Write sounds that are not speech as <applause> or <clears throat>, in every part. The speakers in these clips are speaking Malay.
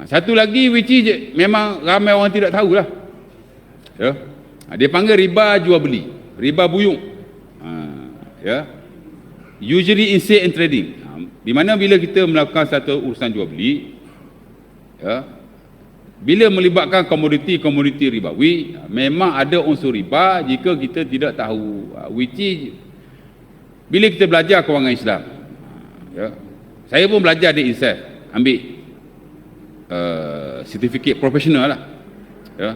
Ha, satu lagi which is memang ramai orang tidak tahulah. Ya. Ha, dia panggil riba jual beli, riba buyung. Ha, ya. Usually in sale and trading. Ha, di mana bila kita melakukan satu urusan jual beli, ya, bila melibatkan komoditi-komoditi ribawi, memang ada unsur riba jika kita tidak tahu. Which is bila kita belajar kewangan Islam. Ya. Saya pun belajar di INSAF, ambil uh, sertifikat profesional lah. Ya.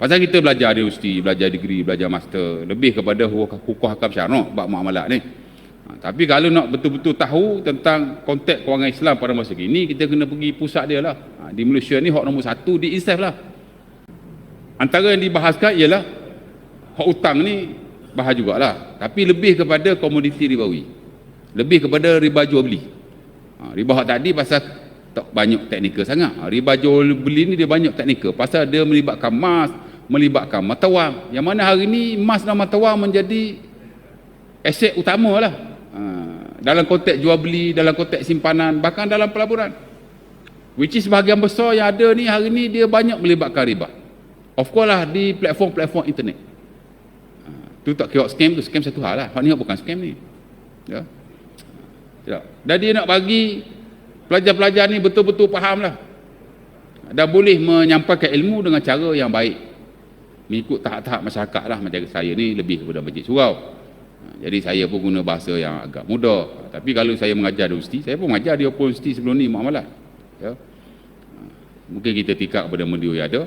Pasal kita belajar di universiti, belajar degree, belajar master, lebih kepada hukum hakam syarak bab muamalat ni. Ha, tapi kalau nak betul-betul tahu tentang konteks kewangan Islam pada masa kini, kita kena pergi pusat dia lah. Ha, di Malaysia ni hak nombor satu di INSAF lah. Antara yang dibahaskan ialah hak utang ni bahas jugalah. Tapi lebih kepada komoditi ribawi. Lebih kepada riba jual beli. Ha, riba hak tadi pasal tak banyak teknikal sangat. Ha, riba jual beli ni dia banyak teknikal. Pasal dia melibatkan emas, melibatkan mata wang. Yang mana hari ini emas dan mata wang menjadi aset utama lah. Ha, dalam konteks jual beli, dalam konteks simpanan, bahkan dalam pelaburan. Which is sebahagian besar yang ada ni hari ni dia banyak melibatkan riba. Of course lah di platform-platform internet. Ha, tu tak kira scam tu, scam satu hal lah. Hak ni bukan scam ni. Ya. Ya. Dan dia nak bagi pelajar-pelajar ni betul-betul faham lah. Dan boleh menyampaikan ilmu dengan cara yang baik. Mengikut tahap-tahap masyarakat lah macam saya ni lebih kepada majlis surau. Ha, jadi saya pun guna bahasa yang agak mudah. Ha, tapi kalau saya mengajar di universiti saya pun mengajar di Open University sebelum ni muamalat ya. Ha, mungkin kita tikak kepada media yang ada.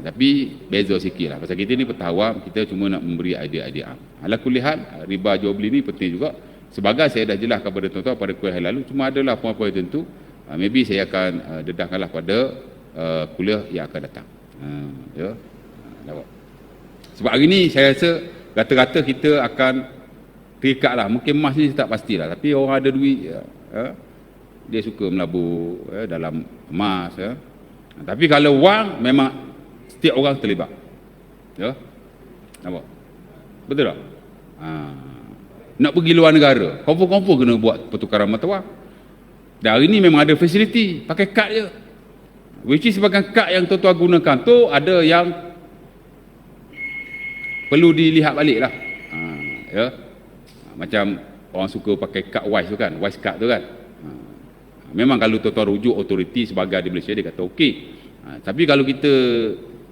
Tapi beza sikit lah. Pasal kita ni petawam kita cuma nak memberi idea-idea. Ala kulihat riba jual beli ni penting juga sebagai saya dah jelas kepada tuan-tuan pada kuliah yang lalu cuma adalah poin-poin tertentu maybe saya akan dedahkanlah pada kuliah yang akan datang ya Nampak? Sebab hari ni saya rasa rata-rata kita akan terikat lah. Mungkin emas ni tak pastilah. Tapi orang ada duit, ya, ya, dia suka melabur ya, dalam emas. Ya. Tapi kalau wang, memang setiap orang terlibat. Ya. Nampak? Betul tak? Ha. Nak pergi luar negara, confirm-confirm kena buat pertukaran mata wang. Dan hari ni memang ada fasiliti, pakai kad je. Which is sebagai kad yang tuan-tuan gunakan tu ada yang perlu dilihat balik lah ha, ya. Macam orang suka pakai kad wise tu kan wise card tu kan. Ha, memang kalau tuan-tuan rujuk autoriti sebagai di Malaysia dia kata okey. Ha, tapi kalau kita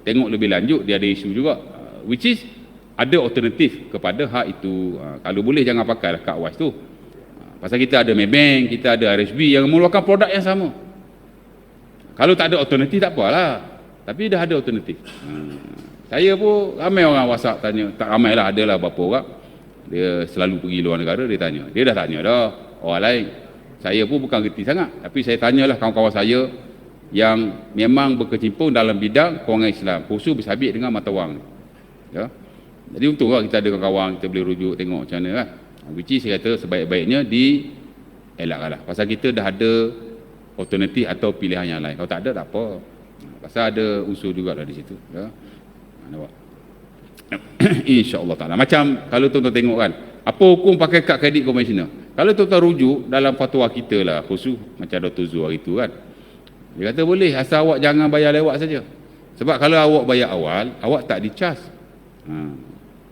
tengok lebih lanjut dia ada isu juga. Ha, which is ada alternatif kepada hak itu ha, kalau boleh jangan pakai lah kad wise tu ha, pasal kita ada Maybank kita ada RSB yang mengeluarkan produk yang sama kalau tak ada alternatif tak apalah tapi dah ada alternatif ha, saya pun ramai orang WhatsApp tanya, tak ramai lah, adalah beberapa orang. Dia selalu pergi luar negara, dia tanya. Dia dah tanya dah, orang lain. Saya pun bukan kerti sangat. Tapi saya tanyalah kawan-kawan saya yang memang berkecimpung dalam bidang kewangan Islam. Khusus bersabit dengan mata wang. Ya? Jadi untunglah kita ada kawan-kawan, kita boleh rujuk tengok macam mana lah. Which is saya kata sebaik-baiknya di elakkan lah. Pasal kita dah ada alternatif atau pilihan yang lain. Kalau tak ada, tak apa. Pasal ada unsur juga lah di situ. Ya? nampak <clears throat> insyaallah taala macam kalau tuan-tuan tengok kan apa hukum pakai kad kredit konvensional kalau tuan-tuan rujuk dalam fatwa kita lah khusus macam Dr. Zul hari tu kan dia kata boleh asal awak jangan bayar lewat saja sebab kalau awak bayar awal awak tak dicas ha.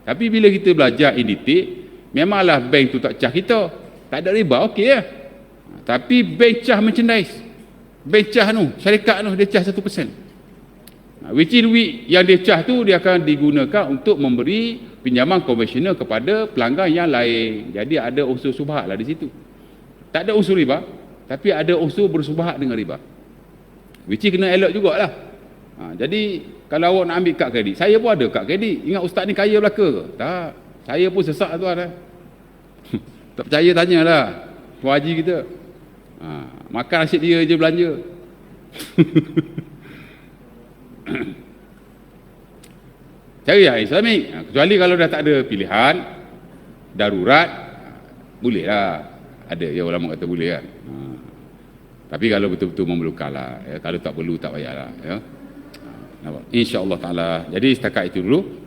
Tapi bila kita belajar in detail memanglah bank tu tak cas kita tak ada riba okey ya tapi bank cas merchandise bank cas tu syarikat tu dia cas 1% Ha, which is duit yang dia cah tu dia akan digunakan untuk memberi pinjaman konvensional kepada pelanggan yang lain. Jadi ada unsur subhat lah di situ. Tak ada unsur riba, tapi ada unsur bersubhat dengan riba. Which is kena elok jugalah. Ha, jadi kalau awak nak ambil kad kredit, saya pun ada kad kredit. Ingat ustaz ni kaya belaka ke? Tak. Saya pun sesak tuan. Eh. <laughs> tak percaya tanyalah. Puan haji kita. Ha, makan asyik dia je belanja. <laughs> Cari yang Islamik. Ha, kecuali kalau dah tak ada pilihan, darurat, bolehlah. Ada ya ulama kata boleh kan. Ha. Tapi kalau betul-betul memerlukan lah. Ya. Kalau tak perlu, tak payahlah. Ya. InsyaAllah ta'ala. Jadi setakat itu dulu.